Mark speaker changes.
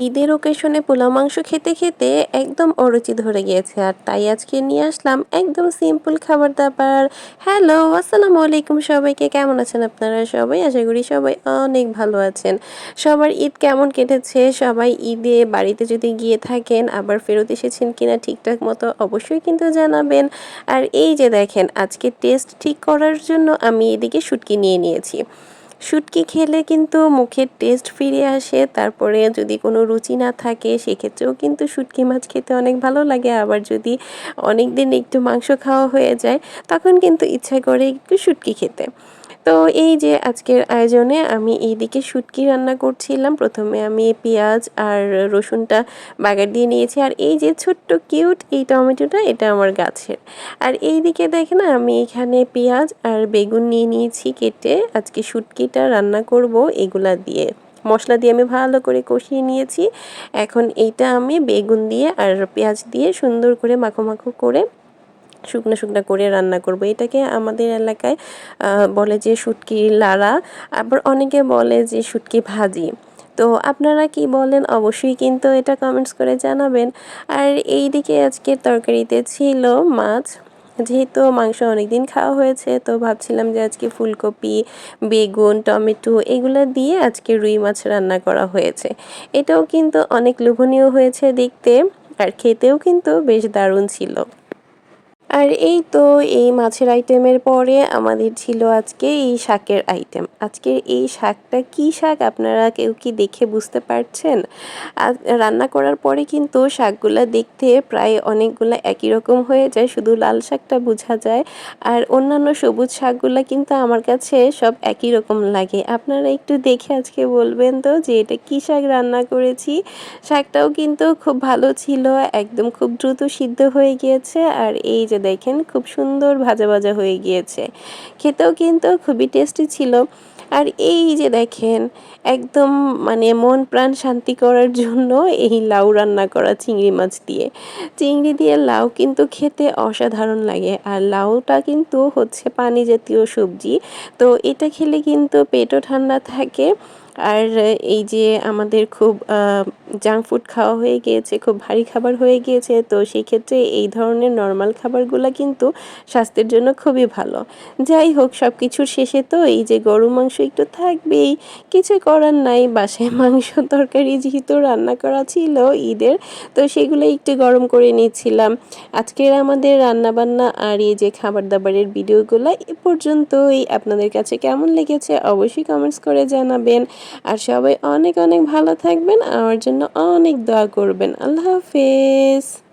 Speaker 1: ঈদের ওকেশনে পোলা মাংস খেতে খেতে একদম অরুচি ধরে গিয়েছে। আর তাই আজকে নিয়ে আসলাম একদম সিম্পল খাবার দাবার। হ্যালো আসসালামু আলাইকুম সবাইকে। কেমন আছেন আপনারা সবাই? আশা করি সবাই অনেক ভালো আছেন। সবার ঈদ কেমন কেটেছে? সবাই ঈদে বাড়িতে যদি গিয়ে থাকেন, আবার ফেরত এসেছেন কিনা ঠিকঠাক মতো অবশ্যই কিন্তু জানাবেন। আর এই যে দেখেন, আজকে টেস্ট ঠিক করার জন্য আমি এদিকে শুটকি নিয়ে নিয়েছি। শুটকি খেলে কিন্তু মুখের টেস্ট ফিরে আসে, তারপরে যদি কোনো রুচি না থাকে, সেক্ষেত্রেও কিন্তু শুটকি মাছ খেতে অনেক ভালো লাগে। আবার যদি অনেক দিন একটু মাংস খাওয়া হয়ে যায়, তখন কিন্তু ইচ্ছা করে একটু শুটকি খেতে। তো এই যে আজকের আয়োজনে আমি এইদিকে শুটকি রান্না করছিলাম। প্রথমে আমি পেঁয়াজ আর রসুনটা বাগার দিয়ে নিয়েছি। আর এই যে ছোট্ট কিউট এই টমেটোটা, এটা আমার গাছের। আর এই দিকে দেখেন আমি এখানে পেঁয়াজ আর বেগুন নিয়ে নিয়েছি কেটে। আজকে শুটকিটা রান্না করব এগুলা দিয়ে। মশলা দিয়ে আমি ভালো করে কষিয়ে নিয়েছি। এখন এইটা আমি বেগুন দিয়ে আর পেঁয়াজ দিয়ে সুন্দর করে মাখো মাখো করে শুকনো শুকনো করে রান্না করব। এটাকে আমাদের এলাকায় বলে যে শুটকি লাড়া। আবার অনেকে বলে যে শুটকি ভাজি। তো আপনারা কি বলেন? অবশ্যই কিন্তু এটা কমেন্টস করে জানাবেন। আর এই দিকে আজকের তরকারিতে ছিল মাছ। যেহেতু মাংস অনেক দিন খাওয়া হয়েছে, তো ভাবছিলাম যে আজকে ফুলকপি, বেগুন, টমেটো এগুলো দিয়ে আজকে রুই মাছ রান্না করা হয়েছে। এটাও কিন্তু অনেক লোভনীয় হয়েছে দেখতে। আর খেতেও কিন্তু বেশ দারুণ ছিল। আর এই তো এই মাছের আইটেমের পরে আমাদের ছিল আজকে এই শাকের আইটেম আজকের এই শাকটা কি শাক আপনারা কেউ কি দেখে বুঝতে পারছেন? রান্না করার পরে কিন্তু শাকগুলো দেখতে প্রায় অনেকগুলো একই রকম হয়ে যায়, শুধু লাল শাকটা বোঝা যায়। আর অন্যান্য সবুজ শাকগুলো কিন্তু আমার কাছে সব একই রকম লাগে। আপনারা একটু দেখে আজকে বলবেন তো যে এটা কী শাক রান্না করেছি? শাকটাও কিন্তু খুব ভালো ছিল, একদম খুব দ্রুত সিদ্ধ হয়ে গিয়েছে। আর এই যে দেখেন খুব সুন্দর ভাজা ভাজা হয়ে গিয়েছে। খেতেও কিন্তু খুবই টেস্টি ছিল। আর এই যে দেখেন, একদম মানে মন প্রাণ শান্তি করার জন্য এই লাউ রান্না করা চিংড়ি মাছ দিয়ে। চিংড়ি দিয়ে লাউ কিন্তু খেতে অসাধারণ লাগে। আর লাউটা কিন্তু হচ্ছে পানি জাতীয় সবজি। তো এটা খেলে কিন্তু পেটও ঠান্ডা থাকে। আর এই যে আমাদের খুব জাঙ্ক ফুড খাওয়া হয়ে গিয়েছে, খুব ভারী খাবার হয়ে গিয়েছে, তো সেই ক্ষেত্রে এই ধরনের নর্মাল খাবারগুলো কিন্তু স্বাস্থ্যের জন্য খুবই ভালো। যাই হোক সব কিছুর শেষে তো এই যে গরু মাংস একটু থাকবেই কিছু করার নাই, বাসায় মাংস, তরকারি যেহেতু রান্না করা ছিল ঈদের, তো সেগুলো একটু গরম করে নিচ্ছিলাম। আজকের আমাদের রান্নাবান্না আর এই যে খাবার দাবারের ভিডিওগুলো এ পর্যন্তই। আপনাদের কাছে কেমন লেগেছে অবশ্যই কমেন্টস করে জানাবেন। আর সবাই অনেক অনেক ভালো থাকবেন। আমার জন্য অনেক দোয়া করবেন। আল্লাহ হাফেজ।